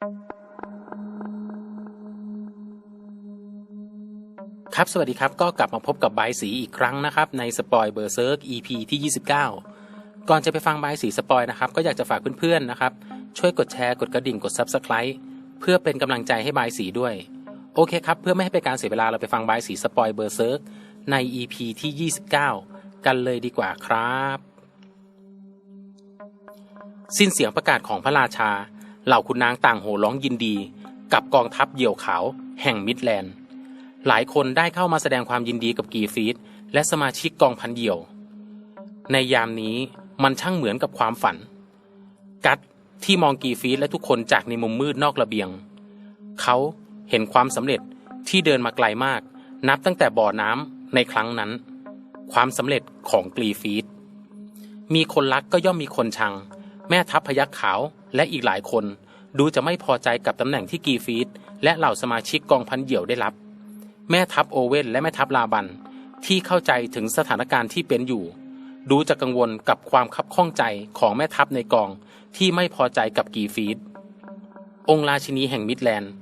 ครับ สวัสดีครับ ก็กลับมาพบกับบายสีอีกครั้งนะครับ ในสปอยเบอร์เซิร์ก EP ที่ 29 ก่อนจะไปฟังบายสีสปอยนะครับ ก็อยากจะฝากเพื่อนๆนะครับ ช่วยกดแชร์กดกระดิ่งกด Subscribe เพื่อเป็นกำลังใจให้บายสีด้วย โอเคครับ เพื่อไม่ให้เป็นการเสียเวลาเราไปฟังบายสีสปอยเบอร์เซิร์กใน EP ที่ 29 กันเลยดีกว่าครับ สิ้นเสียงประกาศของพระราชา เหล่าคุณนางต่างโห่ร้องยินดี กับกองทัพเหยี่ยวขาว แห่งมิดแลนด์ หลายคนได้เข้ามาแสดงความยินดีกับกีฟีดและสมาชิกกองพันเหยี่ยว ในยามนี้มันช่างเหมือนกับความฝัน กัดที่มองกีฟีดและทุกคนจากในมุมมืดนอกระเบียง เขาเห็นความสำเร็จที่เดินมาไกลมาก นับตั้งแต่บ่อน้ำในครั้งนั้น ความสำเร็จของกรีฟีดมีคนรักก็ย่อมมีคนชัง แม่ทัพพยักขาว และอีกหลายคนดูจะไม่พอใจกับตำแหน่งที่กีฟีดและเหล่าสมาชิกกองพันเหี่ยวได้รับ แม่ทัพโอเว่นและแม่ทัพลาบันที่เข้าใจถึงสถานการณ์ที่เป็นอยู่ ดูจะกังวลกับความคับข้องใจของแม่ทัพในกองที่ไม่พอใจกับกีฟีดองค์ราชินีแห่งมิดแลนด์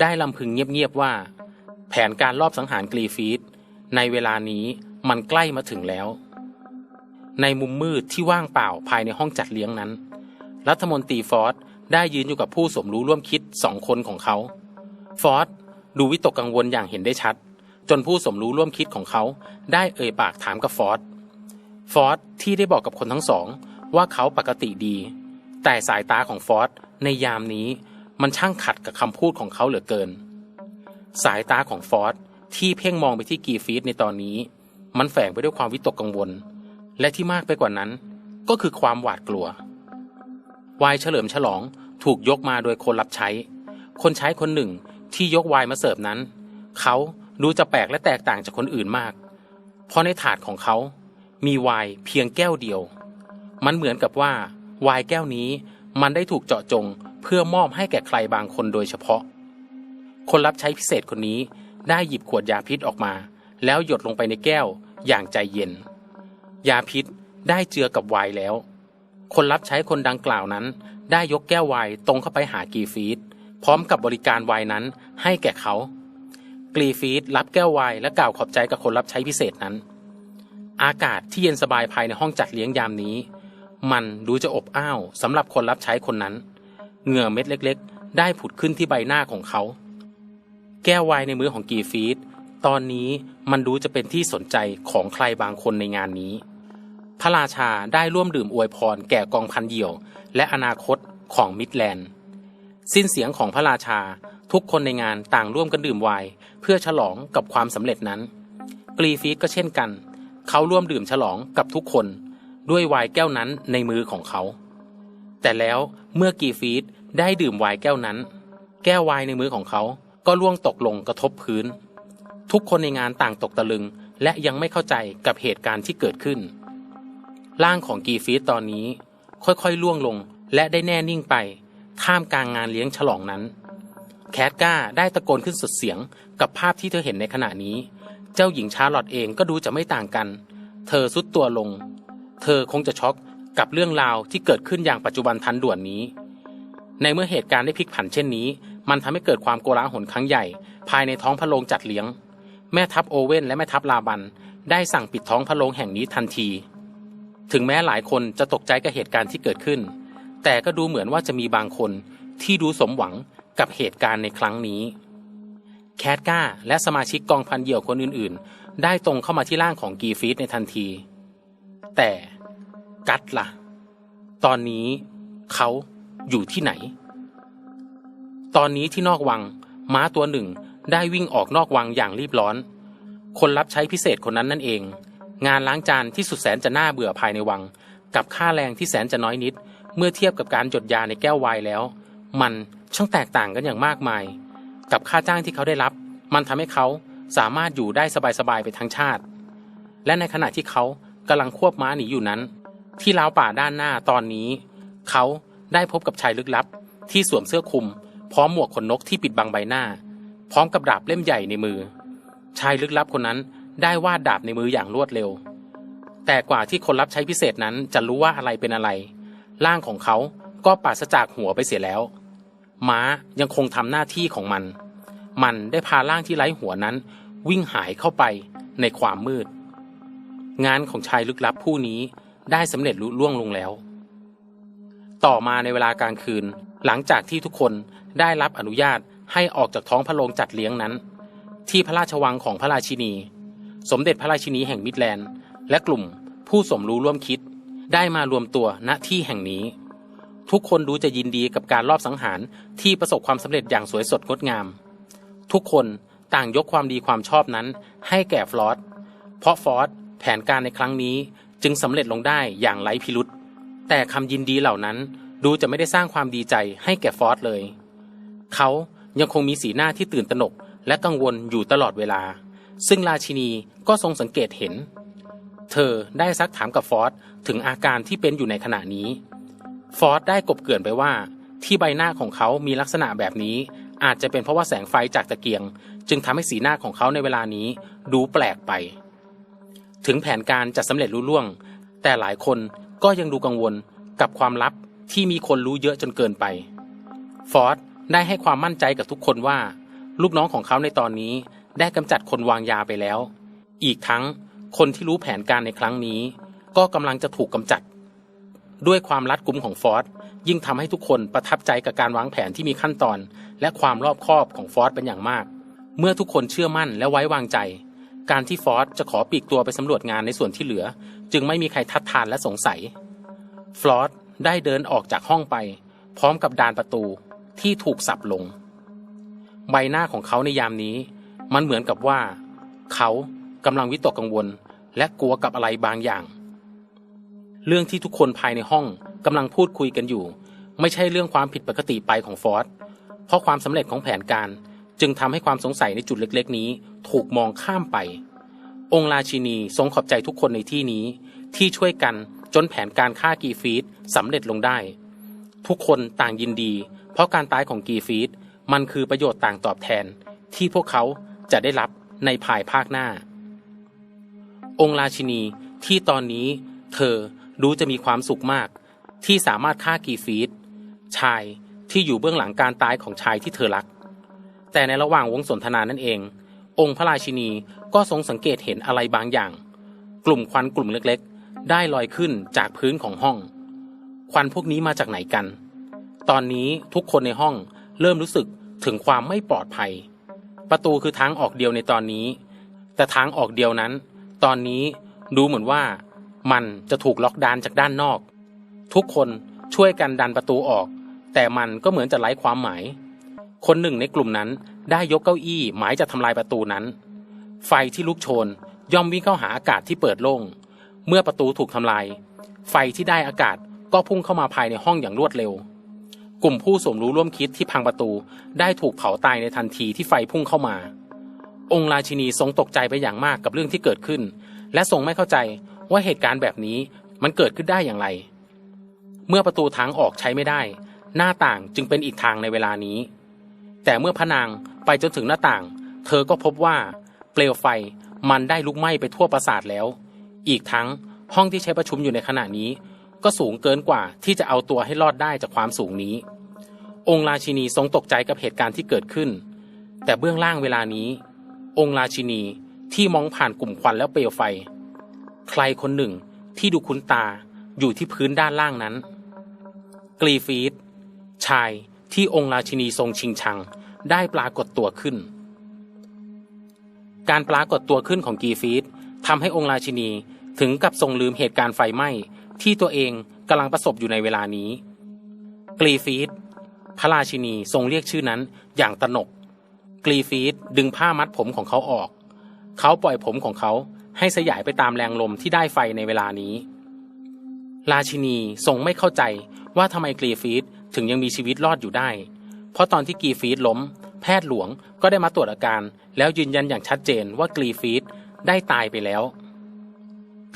ได้ลำพึงเงียบๆว่า แผนการลอบสังหารกรีฟีดในเวลานี้มันใกล้มาถึงแล้ว ในมุมมืดที่ว่างเปล่าภายในห้องจัดเลี้ยงนั้น รัฐมนตรีฟอร์ดได้ยืนอยู่กับผู้สมรู้ร่วมคิดสองคนของเขา ฟอร์ดดูวิตกกังวลอย่างเห็นได้ชัด จนผู้สมรู้ร่วมคิดของเขา ได้เอ่ยปากถามกับฟอร์ดฟอร์ดที่ได้บอกกับคนทั้งสอง ว่าเขาปกติดี แต่สายตาของฟอร์ดในยามนี้มันช่างขัดกับคำพูดของเขาเหลือเกิน สายตาของฟอร์ดที่เพ่งมองไปที่กีฟีดในตอนนี้ มันแฝงไปด้วยความวิตกกังวล และที่มากไปกว่านั้น ก็คือความหวาดกลัว วายเฉลิมฉลองถูกยกมาโดยคนรับใช้ คนใช้คนหนึ่งที่ยกไวน์มาเสิร์ฟนั้น เขาดูจะแปลกและแตกต่างจากคนอื่นมาก เพราะในถาดของเขามีไวน์เพียงแก้วเดียว มันเหมือนกับว่าไวน์แก้วนี้มันได้ถูกเจาะจงเพื่อมอบให้แก่ใครบางคนโดยเฉพาะ คนรับใช้พิเศษคนนี้ได้หยิบขวดยาพิษออกมา แล้วหยดลงไปในแก้วอย่างใจเย็น ยาพิษได้เจือกับไวน์แล้ว คนรับใช้คนดังกล่าวนั้น ได้ยกแก้วไวน์ตรงเข้าไปหากีฟีดพร้อมกับบริการไวน์นั้นให้แก่เขา กรีฟีดรับแก้วไวน์และกล่าวขอบใจกับคนรับใช้พิเศษนั้น อากาศที่เย็นสบายภายในห้องจัดเลี้ยงยามนี้ มันดูจะอบอ้าวสำหรับคนรับใช้คนนั้น เหงื่อเม็ดเล็ก ๆ ได้ผุดขึ้นที่ใบหน้าของเขา แก้วไวน์ในมือของกีฟีดตอนนี้มันดูจะเป็นที่สนใจของใครบางคนในงานนี้ พระราชาได้ร่วมดื่มอวยพรแก่กองพันเหยี่ยว และอนาคตของมิดแลนด์ สิ้นเสียงของพระราชาทุกคนในงานต่างร่วมกันดื่มไวน์เพื่อฉลองกับความสำเร็จนั้น กรีฟีดก็เช่นกัน เขาร่วมดื่มฉลองกับทุกคนด้วยไวน์แก้วนั้นในมือของเขา แต่แล้วเมื่อกีฟีดได้ดื่มไวน์แก้วนั้น แก้วไวน์ในมือของเขาก็ล่วงตกลงกระทบพื้น ทุกคนในงานต่างตกตะลึง และยังไม่เข้าใจกับเหตุการณ์ที่เกิดขึ้น ร่างของกีฟีดตอนนี้ ค่อยๆล่วงลงและได้แน่นิ่งไป ท่ามกลางงานเลี้ยงฉลองนั้น แคทก้าได้ตะโกนขึ้นสุดเสียงกับภาพที่เธอเห็นในขณะนี้ เจ้าหญิงชาร์ลอตเองก็ดูจะไม่ต่างกัน เธอสุดตัวลง เธอคงจะช็อกกับเรื่องราวที่เกิดขึ้นอย่างปัจจุบันทันด่วนนี้ ในเมื่อเหตุการณ์ได้พลิกผันเช่นนี้ มันทำให้เกิดความโกลาหลครั้งใหญ่ ภายในท้องพระโรงจัดเลี้ยง แม่ทัพโอเว่นและแม่ทัพลาบัน ได้สั่งปิดท้องพระโรงแห่งนี้ทันที ถึงแม้หลายคนจะตกใจกับเหตุการณ์ที่เกิดขึ้น แต่ก็ดูเหมือนว่าจะมีบางคนที่ดูสมหวังกับเหตุการณ์ในครั้งนี้ แคทก้าและสมาชิกกองพันเหยี่ยวคนอื่นๆ ได้ตรงเข้ามาที่ร่างของกีฟีดในทันที แต่กัดละ่ะ ตอนนี้เขาอยู่ที่ไหน ตอนนี้ที่นอกวังม้าตัวหนึ่งได้วิ่งออกนอกวังอย่างรีบร้อน คนรับใช้พิเศษคนนั้นนั่นเอง งานล้างจานที่สุดแสนจะน่าเบื่อภายในวัง กับค่าแรงที่แสนจะน้อยนิด เมื่อเทียบกับการจดยาในแก้วไวน์แล้ว มันช่างแตกต่างกันอย่างมากมาย กับค่าจ้างที่เขาได้รับ มันทำให้เขาสามารถอยู่ได้สบายๆไปทั้งชาติ และในขณะที่เขากำลังควบม้าหนีอยู่นั้น ที่ราวป่าด้านหน้าตอนนี้ เขาได้พบกับชายลึกลับ ที่สวมเสื้อคลุม พร้อมหมวกขนนกที่ปิดบังใบหน้า พร้อมกับดาบเล่มใหญ่ในมือ ชายลึกลับคนนั้น ได้วาดดาบในมืออย่างรวดเร็ว แต่กว่าที่คนรับใช้พิเศษนั้นจะรู้ว่าอะไรเป็นอะไร ร่างของเขาก็ปราศจากหัวไปเสียแล้ว ม้ายังคงทำหน้าที่ของมัน มันได้พาร่างที่ไร้หัวนั้น วิ่งหายเข้าไปในความมืด งานของชายลึกลับผู้นี้ได้สำเร็จลุล่วงลงแล้ว ต่อมาในเวลากลางคืน หลังจากที่ทุกคนได้รับอนุญาตให้ออกจากท้องพระโรงจัดเลี้ยงนั้น ที่พระราชวังของพระราชินี สมเด็จพระราชินีแห่งมิดแลนด์ และกลุ่มผู้สมรู้ร่วมคิด ได้มารวมตัวณที่แห่งนี้ ทุกคนดูจะยินดีกับการลอบสังหารที่ประสบความสำเร็จอย่างสวยสดงดงาม ทุกคนต่างยกความดีความชอบนั้น ให้แก่ฟลอสเพราะฟอสแผนการในครั้งนี้จึงสำเร็จลงได้อย่างไร้พิรุษแต่คำยินดีเหล่านั้นดูจะไม่ได้สร้างความดีใจให้แก่ฟอสเลย เขายังคงมีสีหน้าที่ตื่นตระหนกและกังวลอยู่ตลอดเวลา ซึ่งราชินีก็ทรงสังเกตเห็น เธอได้ซักถามกับฟอสถึงอาการที่เป็นอยู่ในขณะนี้ ฟอสได้กบเกลื่อนไปว่า ที่ใบหน้าของเขามีลักษณะแบบนี้ อาจจะเป็นเพราะว่าแสงไฟจากตะเกียง จึงทำให้สีหน้าของเขาในเวลานี้ดูแปลกไป ถึงแผนการจะสำเร็จรุ่ล่วง แต่หลายคนก็ยังดูกังวลกับความลับที่มีคนรู้เยอะจนเกินไป ฟอสได้ให้ความมั่นใจกับทุกคนว่า ลูกน้องของเขาในตอนนี้ ได้กำจัดคนวางยาไปแล้ว อีกทั้งคนที่รู้แผนการในครั้งนี้ ก็กำลังจะถูกกำจัด ด้วยความรัดกุมของฟอสยิ่งทำให้ทุกคนประทับใจกับการวางแผนที่มีขั้นตอน และความรอบคอบของฟอสเป็นอย่างมาก เมื่อทุกคนเชื่อมั่นและไว้วางใจ การที่ฟอสจะขอปีกตัวไปสำรวจงานในส่วนที่เหลือ จึงไม่มีใครทัดทานและสงสัยฟลอสได้เดินออกจากห้องไป พร้อมกับดานประตูที่ถูกสับลง ใบหน้าของเขาในยามนี้ มันเหมือนกับว่า เขากำลังวิตกกังวล และกลัวกับอะไรบางอย่าง เรื่องที่ทุกคนภายในห้องกำลังพูดคุยกันอยู่ ไม่ใช่เรื่องความผิดปกติไปของฟอร์สเพราะความสำเร็จของแผนการจึงทำให้ความสงสัยในจุดเล็กๆ นี้ ถูกมองข้ามไป องค์ราชินีทรงขอบใจทุกคนในที่นี้ ที่ช่วยกันจนแผนการฆ่ากีฟีดสำเร็จลงได้ ทุกคนต่างยินดี เพราะการตายของกีฟีดมันคือประโยชน์ต่างตอบแทน ที่พวกเขา จะได้รับในภายภาคหน้า องค์ราชินีที่ตอนนี้เธอดูจะมีความสุขมาก ที่สามารถฆ่ากีฟีดชายที่อยู่เบื้องหลังการตายของชายที่เธอรัก แต่ในระหว่างวงสนทนานั่นเอง องค์พระราชินีก็ทรงสังเกตเห็นอะไรบางอย่าง กลุ่มควันกลุ่มเล็กๆ ได้ลอยขึ้นจากพื้นของห้อง ควันพวกนี้มาจากไหนกัน ตอนนี้ทุกคนในห้องเริ่มรู้สึกถึงความไม่ปลอดภัย ประตูคือทางออกเดียวในตอนนี้ แต่ทางออกเดียวนั้น ตอนนี้ดูเหมือนว่ามันจะถูกล็อกดานจากด้านนอก ทุกคนช่วยกันดันประตูออก แต่มันก็เหมือนจะไร้ความหมาย คนหนึ่งในกลุ่มนั้นได้ยกเก้าอี้หมายจะทำลายประตูนั้น ไฟที่ลุกโชนย่อมวิ่งเข้าหาอากาศที่เปิดโล่ง เมื่อประตูถูกทำลาย ไฟที่ได้อากาศก็พุ่งเข้ามาภายในห้องอย่างรวดเร็ว กลุ่มผู้สมรู้ร่วมคิดที่พังประตู ได้ถูกเผาตายในทันทีที่ไฟพุ่งเข้ามา องค์ราชินีทรงตกใจไปอย่างมากกับเรื่องที่เกิดขึ้น และทรงไม่เข้าใจว่าเหตุการณ์แบบนี้มันเกิดขึ้นได้อย่างไร เมื่อประตูทางออกใช้ไม่ได้ หน้าต่างจึงเป็นอีกทางในเวลานี้ แต่เมื่อพระนางไปจนถึงหน้าต่าง เธอก็พบว่าเปลวไฟมันได้ลุกไหม้ไปทั่วปราสาทแล้ว อีกทั้งห้องที่ใช้ประชุมอยู่ในขณะนี้ ก็สูงเกินกว่าที่จะเอาตัวให้รอดได้จากความสูงนี้ องค์ราชินีทรงตกใจกับเหตุการณ์ที่เกิดขึ้น แต่เบื้องล่างเวลานี้ องค์ราชินีที่มองผ่านกลุ่มควันแล้วเปลวไฟ ใครคนหนึ่งที่ดูคุ้นตาอยู่ที่พื้นด้านล่างนั้น กรีฟีดชายที่องค์ราชินีทรงชิงชังได้ปรากฏตัวขึ้น การปรากฏตัวขึ้นของกรีฟีดทำให้องค์ราชินีถึงกับทรงลืมเหตุการณ์ไฟไหม้ ที่ตัวเองกำลังประสบอยู่ในเวลานี้ กรีฟีดพระราชินีทรงเรียกชื่อนั้นอย่างตนก กรีฟีดดึงผ้ามัดผมของเขาออก เขาปล่อยผมของเขาให้สยายไปตามแรงลมที่ได้ไฟในเวลานี้ ราชินีทรงไม่เข้าใจว่าทำไมกรีฟีดถึงยังมีชีวิตรอดอยู่ได้ เพราะตอนที่กรีฟีดล้ม แพทย์หลวงก็ได้มาตรวจอาการ แล้วยืนยันอย่างชัดเจนว่ากรีฟีดได้ตายไปแล้ว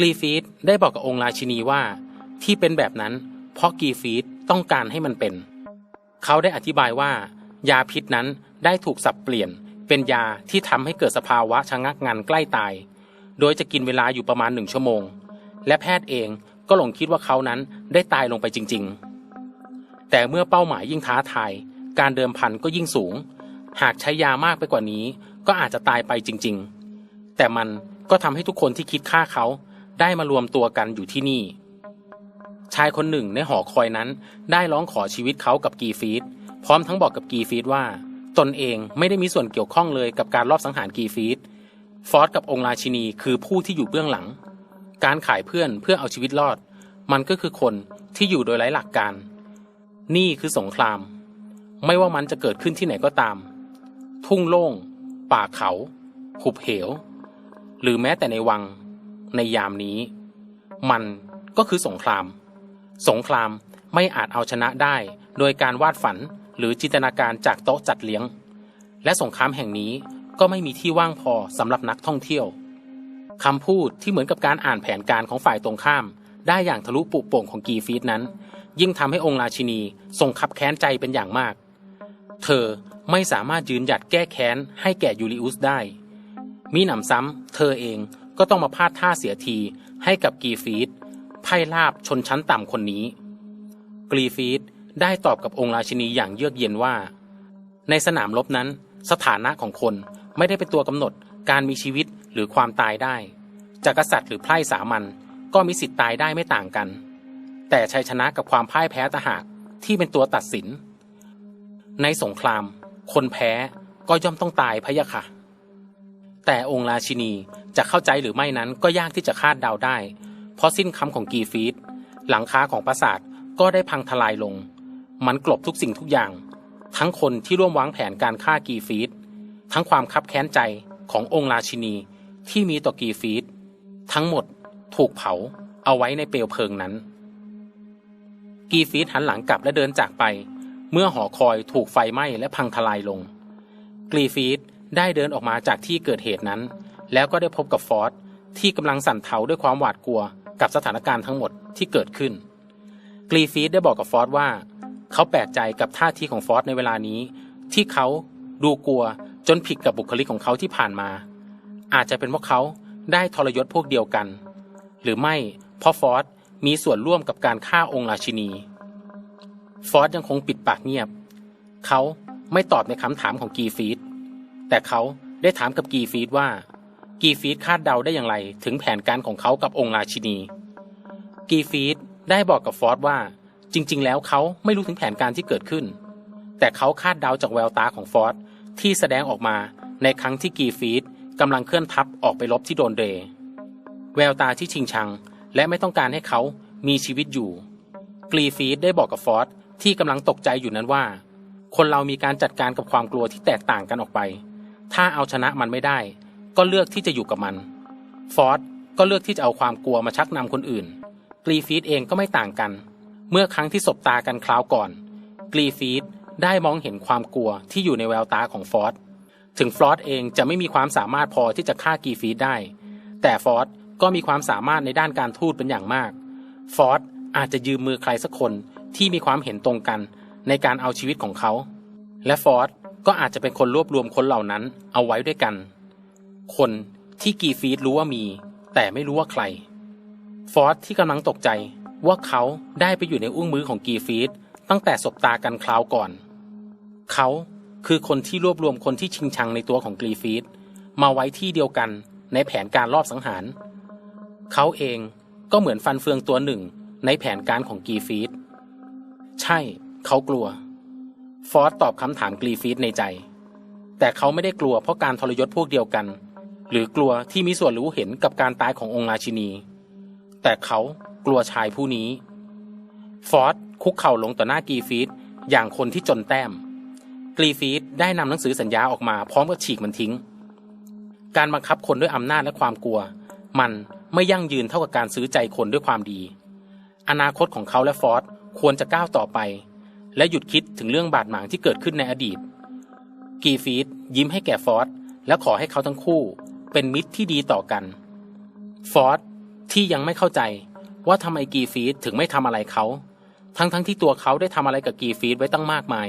รีฟีดได้บอกกับองค์ราชินีว่า ที่เป็นแบบนั้น เพราะกรีฟีดต้องการให้มันเป็น เขาได้อธิบายว่า ยาพิษนั้นได้ถูกสับเปลี่ยน เป็นยาที่ทำให้เกิดสภาวะชะงักงันใกล้ตาย โดยจะกินเวลาอยู่ประมาณหนึ่งชั่วโมง และแพทย์เองก็หลงคิดว่าเขานั้นได้ตายลงไปจริง ๆ แต่เมื่อเป้าหมายยิ่งท้าทาย การเดิมพันก็ยิ่งสูง หากใช้ยามากไปกว่านี้ ก็อาจจะตายไปจริง ๆ แต่มันก็ทำให้ทุกคนที่คิดฆ่าเขา ได้มารวมตัวกันอยู่ที่นี่ ชายคนหนึ่งในหอคอยนั้น ได้ร้องขอชีวิตเขากับกีฟีดพร้อมทั้งบอกกับกีฟีดว่า ตนเองไม่ได้มีส่วนเกี่ยวข้องเลยกับการลอบสังหารกีฟีดฟอสกับองค์ราชินีคือผู้ที่อยู่เบื้องหลัง การขายเพื่อนเพื่อเอาชีวิตรอด มันก็คือคนที่อยู่โดยไร้หลักการ นี่คือสงคราม ไม่ว่ามันจะเกิดขึ้นที่ไหนก็ตาม ทุ่งโล่ง ป่าเขา หุบเหว หรือแม้แต่ในวัง ในยามนี้ มันก็คือสงคราม สงครามไม่อาจเอาชนะได้ โดยการวาดฝันหรือจินตนาการจากโต๊ะจัดเลี้ยง และสงครามแห่งนี้ก็ไม่มีที่ว่างพอสำหรับนักท่องเที่ยวคำพูดที่เหมือนกับการอ่านแผนการของฝ่ายตรงข้าม ได้อย่างทะลุปุโป่งของกีฟีดนั้น ยิ่งทำให้องค์ราชินีทรงคับแค้นใจเป็นอย่างมาก เธอไม่สามารถยืนหยัดแก้แค้นให้แก่ยูริอุสได้ มีหนำซ้ำเธอเอง ก็ต้องมาพลาดท่าเสียทีให้กับกีฟีดไพ่ลาบชนชั้นต่ำคนนี้ กรีฟีดได้ตอบกับองค์ราชินีอย่างเยือกเย็นว่า ในสนามรบนั้น สถานะของคนไม่ได้เป็นตัวกำหนดการมีชีวิตหรือความตายได้จากกษัตริย์หรือไพร่สามัญก็มีสิทธิ์ตายได้ไม่ต่างกัน แต่ชัยชนะกับความพ่ายแพ้ตะหากที่เป็นตัวตัดสิน ในสงคราม คนแพ้ก็ย่อมต้องตายพะยะค่ะ แต่องค์ราชินีจะเข้าใจหรือไม่นั้นก็ยากที่จะคาดเดาได้ เพราะสิ้นคำของกีฟีดหลังคาของปราสาทก็ได้พังทลายลง มันกลบทุกสิ่งทุกอย่าง ทั้งคนที่ร่วมวางแผนการฆ่ากีฟีดทั้งความคับแค้นใจขององค์ราชินีที่มีต่อกีฟีดทั้งหมดถูกเผาเอาไว้ในเปลวเพลิงนั้น กีฟีดหันหลังกลับและเดินจากไป เมื่อหอคอยถูกไฟไหม้และพังทลายลง กีฟีด ได้เดินออกมาจากที่เกิดเหตุนั้น แล้วก็ได้พบกับฟอสที่กำลังสั่นเทาด้วยความหวาดกลัวกับสถานการณ์ทั้งหมดที่เกิดขึ้น กรีฟีดได้บอกกับฟอสว่า เขาแปลกใจกับท่าทีของฟอสในเวลานี้ ที่เขาดูกลัวจนผิดกับบุคลิกของเขาที่ผ่านมา อาจจะเป็นเพราะเขาได้ทรยศพวกเดียวกัน หรือไม่เพราะฟอสมีส่วนร่วมกับการฆ่าองค์ราชินี ฟอสยังคงปิดปากเงียบ เขาไม่ตอบในคำถามของกีฟีด แต่เขาได้ถามกับกีฟีดว่า กีฟีดคาดเดาได้อย่างไร ถึงแผนการของเขากับองค์ราชินี กีฟีดได้บอกกับฟอสว่า จริง ๆ แล้วเขาไม่รู้ถึงแผนการที่เกิดขึ้น แต่เขาคาดเดาจากแววตาของฟอสที่แสดงออกมาในครั้งที่กีฟีดกำลังเคลื่อนทัพออกไปรบที่โดนเดแววตาที่ชิงชัง และไม่ต้องการให้เขามีชีวิตอยู่ กรีฟีดได้บอกกับฟอสที่กำลังตกใจอยู่นั้นว่า คนเรามีการจัดการกับความกลัวที่แตกต่างกันออกไป ถ้าเอาชนะมันไม่ได้ ก็เลือกที่จะอยู่กับมัน ฟอร์สก็เลือกที่จะเอาความกลัวมาชักนำคนอื่น กรีฟีดเองก็ไม่ต่างกัน เมื่อครั้งที่สบตากันคราวก่อน กรีฟีดได้มองเห็นความกลัวที่อยู่ในแววตาของฟอร์สถึงฟอร์สเองจะไม่มีความสามารถพอที่จะฆ่ากรีฟีดได้ แต่ฟอร์สก็มีความสามารถในด้านการทูตเป็นอย่างมาก ฟอร์สอาจจะยืมมือใครสักคนที่มีความเห็นตรงกันในการเอาชีวิตของเขา และฟอร์ส ก็อาจจะเป็นคนรวบรวมคนเหล่านั้น เอาไว้ด้วยกัน คนที่กีฟีดรู้ว่ามี แต่ไม่รู้ว่าใคร ฟอสที่กำลังตกใจว่าเขาได้ไปอยู่ในอุ้งมือของกีฟีดตั้งแต่สบตากันคราวก่อน เขาคือคนที่รวบรวมคนที่ชิงชังในตัวของกรีฟีดมาไว้ที่เดียวกันในแผนการรอบสังหาร เขาเองก็เหมือนฟันเฟืองตัวหนึ่งในแผนการของกีฟีดใช่ เขากลัว ฟอสตอบคำถามกรีฟีดในใจ แต่เขาไม่ได้กลัวเพราะการทรยศพวกเดียวกัน หรือกลัวที่มีส่วนรู้เห็นกับการตายขององค์ราชินี แต่เขากลัวชายผู้นี้ ฟอสคุกเข่าลงต่อหน้ากรีฟีดอย่างคนที่จนแต้ม กรีฟีดได้นำหนังสือสัญญาออกมาพร้อมกับฉีกมันทิ้ง การบังคับคนด้วยอำนาจและความกลัว มันไม่ยั่งยืนเท่ากับการซื้อใจคนด้วยความดี อนาคตของเขาและฟอสควรจะก้าวต่อไป และหยุดคิดถึงเรื่องบาดหมางที่เกิดขึ้นในอดีต กีฟีดยิ้มให้แก่ฟอสและขอให้เขาทั้งคู่เป็นมิตรที่ดีต่อกัน ฟอสที่ยังไม่เข้าใจว่าทำไมกีฟีดถึงไม่ทำอะไรเขา ทั้งๆทที่ตัวเขาได้ทำอะไรกับกีฟีดไว้ตั้งมากมาย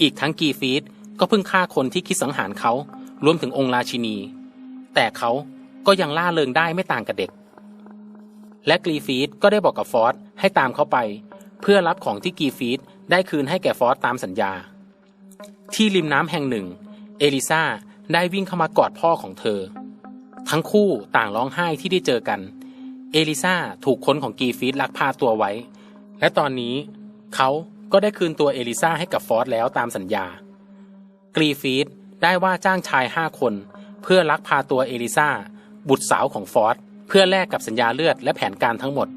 อีกทั้งกีฟีดก็เพิ่งฆ่าคนที่คิดสังหารเขารวมถึงองค์ราชินี แต่เขาก็ยังล่าเริงได้ไม่ต่างกับเด็ก และกีฟีดก็ได้บอกกับฟอสให้ตามเขาไป เพื่อรับของที่กีฟีด ได้คืนให้แก่ฟอสตามสัญญา ที่ริมน้ำแห่งหนึ่ง เอลิซาได้วิ่งเข้ามากอดพ่อของเธอ ทั้งคู่ต่างร้องไห้ที่ได้เจอกัน เอลิซาถูกคนของกีฟีดลักพาตัวไว้ และตอนนี้เขาก็ได้คืนตัวเอลิซาให้กับฟอสแล้วตามสัญญา กรีฟีดได้ว่าจ้างชายห้าคน เพื่อลักพาตัวเอลิซาบุตรสาวของฟอสเพื่อแลกกับสัญญาเลือดและแผนการทั้งหมด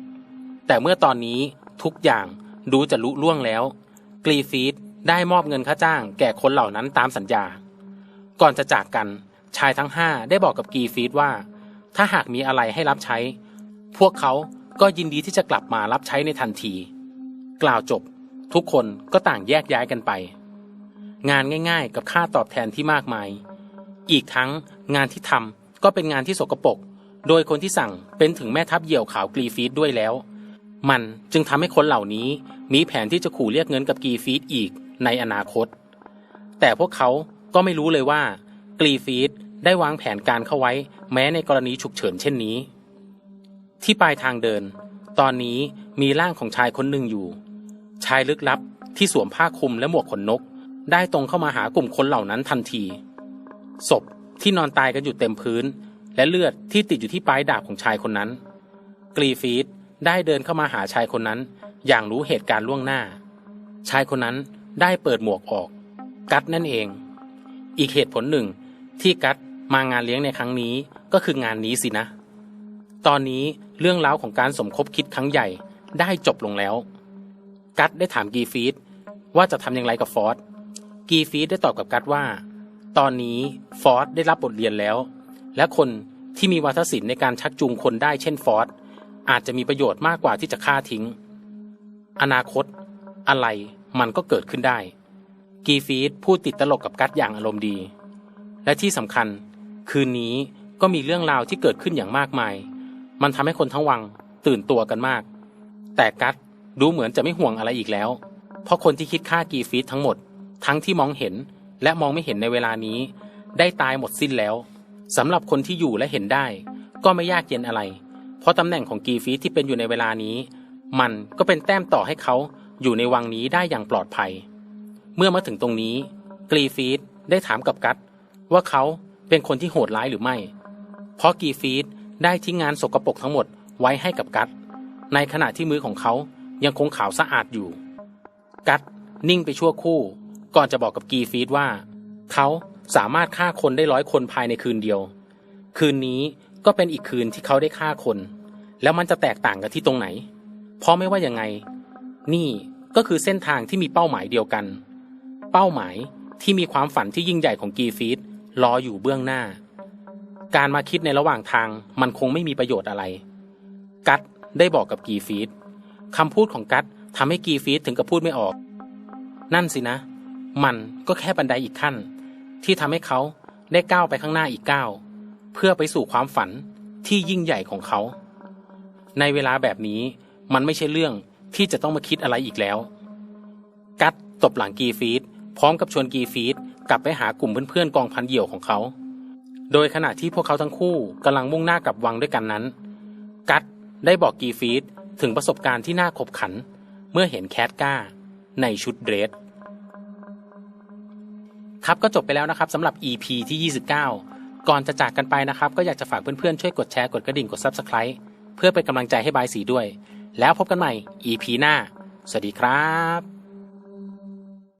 แต่เมื่อตอนนี้ทุกอย่างดูจะลุล่วงแล้ว กรีฟีดได้มอบเงินค่าจ้าง แก่คนเหล่านั้นตามสัญญา ก่อนจะจากกันชายทั้งห้าได้บอกกับกรีฟีดว่า ถ้าหากมีอะไรให้รับใช้ พวกเขาก็ยินดีที่จะกลับมารับใช้ในทันที กล่าวจบ ทุกคนก็ต่างแยกย้ายกันไป งานง่ายๆ กับค่าตอบแทนที่มากมาย อีกทั้งงานที่ทำก็เป็นงานที่สกปรกโดยคนที่สั่งเป็นถึงแม่ทัพเหยี่ยวขาวกรีฟีดด้วยแล้ว มันจึงทำให้คนเหล่านี้ มีแผนที่จะขู่เรียกเงินกับกีฟีดอีกในอนาคต แต่พวกเขาก็ไม่รู้เลยว่า กรีฟีดได้วางแผนการเข้าไว้ แม้ในกรณีฉุกเฉินเช่นนี้ ที่ปลายทางเดิน ตอนนี้มีร่างของชายคนหนึ่งอยู่ ชายลึกลับที่สวมผ้าคลุมและหมวกขนนก ได้ตรงเข้ามาหากลุ่มคนเหล่านั้นทันที ศพที่นอนตายกันอยู่เต็มพื้น และเลือดที่ติดอยู่ที่ปลายดาบของชายคนนั้น กรีฟีด ได้เดินเข้ามาหาชายคนนั้น อย่างรู้เหตุการณ์ล่วงหน้า ชายคนนั้นได้เปิดหมวกออก กัดนั่นเอง อีกเหตุผลหนึ่งที่กัดมางานเลี้ยงในครั้งนี้ก็คืองานนี้สินะ ตอนนี้เรื่องราวของการสมคบคิดครั้งใหญ่ได้จบลงแล้ว กัดได้ถามกีฟีดว่าจะทำอย่างไรกับฟอสกีฟีดได้ตอบกับกัดว่า ตอนนี้ฟอสได้รับบทเรียนแล้ว และคนที่มีวัฒศิลป์ในการชักจูงคนได้เช่นฟอส อาจจะมีประโยชน์มากกว่าที่จะฆ่าทิ้ง อนาคต อะไรมันก็เกิดขึ้นได้ กีฟีดพูดติดตลกกับกัดอย่างอารมณ์ดี และที่สำคัญ คืนนี้ก็มีเรื่องราวที่เกิดขึ้นอย่างมากมาย มันทำให้คนทั้งวังตื่นตัวกันมาก แต่กัดดูเหมือนจะไม่ห่วงอะไรอีกแล้ว เพราะคนที่คิดฆ่ากีฟีดทั้งหมด ทั้งที่มองเห็นและมองไม่เห็นในเวลานี้ ได้ตายหมดสิ้นแล้วสำหรับคนที่อยู่และเห็นได้ ก็ไม่ยากเย็นอะไร เพราะตำแหน่งของกีฟีที่เป็นอยู่ในเวลานี้ มันก็เป็นแต้มต่อให้เขาอยู่ในวังนี้ได้อย่างปลอดภัย เมื่อมาถึงตรงนี้กรีฟีดได้ถามกับกัตว่าเขาเป็นคนที่โหดร้ายหรือไม่ เพราะกีฟีดได้ทิ้งงานสกปรกทั้งหมดไว้ให้กับกัตในขณะที่มือของเขายังคงขาวสะอาดอยู่ กัตนิ่งไปชั่วคู่ ก่อนจะบอกกับกีฟีดว่า เขาสามารถฆ่าคนได้ร้อยคนภายในคืนเดียว คืนนี้ก็เป็นอีกคืนที่เขาได้ฆ่าคน แล้วมันจะแตกต่างกันที่ตรงไหน เพราะไม่ว่ายังไง นี่ก็คือเส้นทางที่มีเป้าหมายเดียวกัน เป้าหมายที่มีความฝันที่ยิ่งใหญ่ของกีฟีดรออยู่เบื้องหน้า การมาคิดในระหว่างทางมันคงไม่มีประโยชน์อะไร กัตได้บอกกับกีฟีดคำพูดของกัตทำให้กีฟีดถึงกับพูดไม่ออก นั่นสินะ มันก็แค่บันไดอีกขั้น ที่ทำให้เขาได้ก้าวไปข้างหน้าอีกก้าวเพื่อไปสู่ความฝันที่ยิ่งใหญ่ของเขา ในเวลาแบบนี้มันไม่ใช่เรื่องที่จะต้องมาคิดอะไรอีกแล้ว กัดตบหลังกีฟีดพร้อมกับชวนกีฟีดกลับไปหากลุ่มเพื่อนๆกองพันเหี่ยวของเขา โดยขณะที่พวกเขาทั้งคู่กำลังมุ่งหน้ากลับวังด้วยกันนั้น กัดได้บอกกีฟีดถึงประสบการณ์ที่น่าขบขัน เมื่อเห็นแคทก้า ในชุดเดรสครับก็จบไปแล้วนะครับสำหรับ EP ที่ 29 ก่อนจะจากกันไปนะครับ ก็อยากจะฝากเพื่อนๆช่วยกดแชร์กดกระดิ่งกด Subscribe เพื่อเป็นกำลังใจให้บายสีด้วย แล้วพบกันใหม่ EP หน้า สวัสดีครับ